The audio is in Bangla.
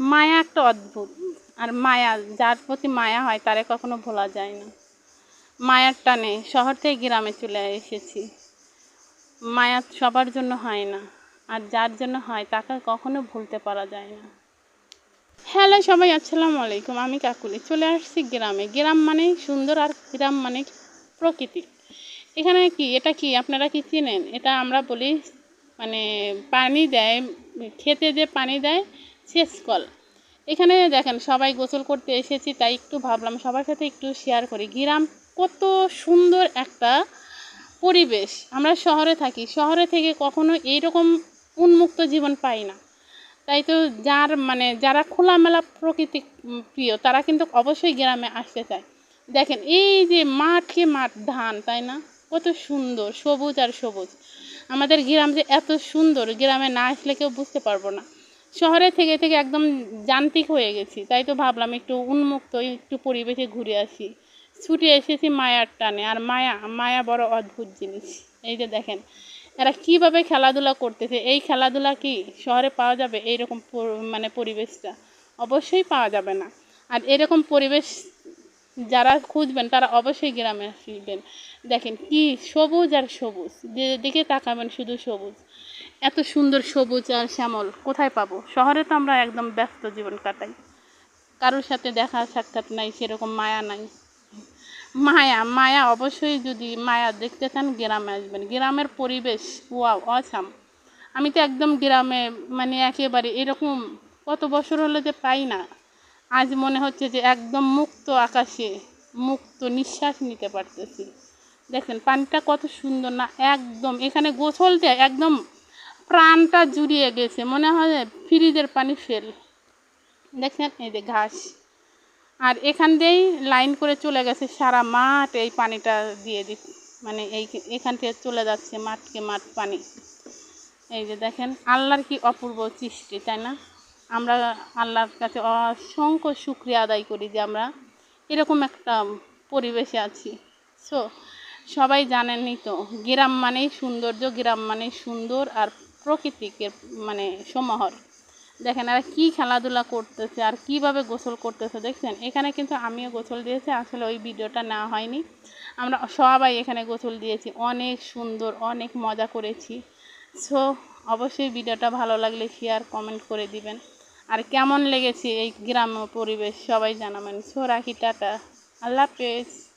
মায়া একটা অদ্ভুত। আর মায়া, যার প্রতি মায়া হয়, তারে কখনো ভোলা যায় না। মায়ার টানে শহর থেকে গ্রামে চলে এসেছি। মায়া সবার জন্য হয় না, আর যার জন্য হয়, তাকে কখনো ভুলতে পারা যায় না। হ্যালো সবাই, আসসালামু আলাইকুম। আমি কাকুলি। চলে আসছি গ্রামে। গ্রাম মানে সুন্দর আর গ্রাম মানে প্রকৃতি। এখানে কি, এটা কি, আপনারা কি চেনেন? এটা আমরা বলি মানে পানি দেয়, খেতে যে পানি দেয় সেচ কল। এখানে দেখেন, সবাই গোসল করতে এসেছি, তাই একটু ভাবলাম সবার সাথে একটু শেয়ার করি। গ্রাম কত সুন্দর একটা পরিবেশ। আমরা শহরে থাকি, শহরে থেকে কখনো এইরকম উন্মুক্ত জীবন পাই না। তাই তো যার মানে যারা খোলামেলা প্রকৃতি প্রিয়, তারা কিন্তু অবশ্যই গ্রামে আসতে চায়। দেখেন, এই যে মাঠকে মাঠ ধান, তাই না? কত সুন্দর, সবুজ আর সবুজ। আমাদের গ্রাম যে এত সুন্দর, গ্রামে না আসলে কেউ বুঝতে পারব না। শহরে থেকে থেকে একদম যান্ত্রিক হয়ে গেছি। তাই তো ভাবলাম একটু উন্মুক্ত, একটু পরিবেশে ঘুরে আসি। ছুটে এসেছি মায়ার টানে। আর মায়া মায়া বড় অদ্ভুত জিনিস। এই যে দেখেন, এরা কীভাবে খেলাধুলা করতেছে? এই খেলাধুলা কি শহরে পাওয়া যাবে? এইরকম মানে পরিবেশটা অবশ্যই পাওয়া যাবে না। আর এরকম পরিবেশ যারা খুঁজবেন, তারা অবশ্যই গ্রামে আসবেন। দেখেন কি সবুজ আর সবুজ। যেদিকে তাকাবেন শুধু সবুজ। এত সুন্দর সবুজ আর শ্যামল, কোথায় পাবো? শহরে তো আমরা একদম ব্যস্ত জীবন কাটাই। কারোর সাথে দেখা সাক্ষাৎ নাই, সেরকম মায়া নাই। মায়া মায়া অবশ্যই যদি মায়া দেখতে চান, গ্রামে আসবেন। গ্রামের পরিবেশ, ওয়াও, অসাম। আমি তো একদম গ্রামে মানে একেবারে এরকম কত বছর হলো যে পাই না। আজ মনে হচ্ছে যে একদম মুক্ত আকাশে মুক্ত নিঃশ্বাস নিতে পারতেছি। দেখেন, পানিটা কত সুন্দর না, একদম। এখানে গোসল দেয়, একদম প্রাণটা জুড়িয়ে গেছে, মনে হয় ফ্রিজের পানি ফেল। দেখেন এই যে ঘাস। আর এখান দিয়েই লাইন করে চলে গেছে সারা মাঠ এই পানিটা দিয়ে দি মানে এই এখান থেকে চলে যাচ্ছে মাঠকে মাঠ পানি। এই যে দেখেন, আল্লাহর কি অপূর্ব সৃষ্টি, তাই না? আমরা আল্লাহর কাছে অসংখ্য শুক্রিয়া আদায় করি যে আমরা এরকম একটা পরিবেশে আছি। সো সবাই জানেনই তো, গ্রাম মানেই সৌন্দর্য, গ্রাম মানেই সুন্দর আর প্রকৃতিকে মানে সমাহার। দেখেন আর কি খেলাধুলা করতেছে আর কীভাবে গোসল করতেছে, দেখছেন? এখানে কিন্তু আমিও গোসল দিয়েছি, আসলে ওই ভিডিওটা না হয়নি। আমরা সবাই এখানে গোসল দিয়েছি, অনেক সুন্দর, অনেক মজা করেছি। সো, অবশ্যই ভিডিওটা ভালো লাগলে শেয়ার কমেন্ট করে দিবেন। আর কেমন লেগেছে এই গ্রাম্য পরিবেশ সবাই জানাবেন। সো, রাখি, টাটা। আল্লাহ হাফেজ।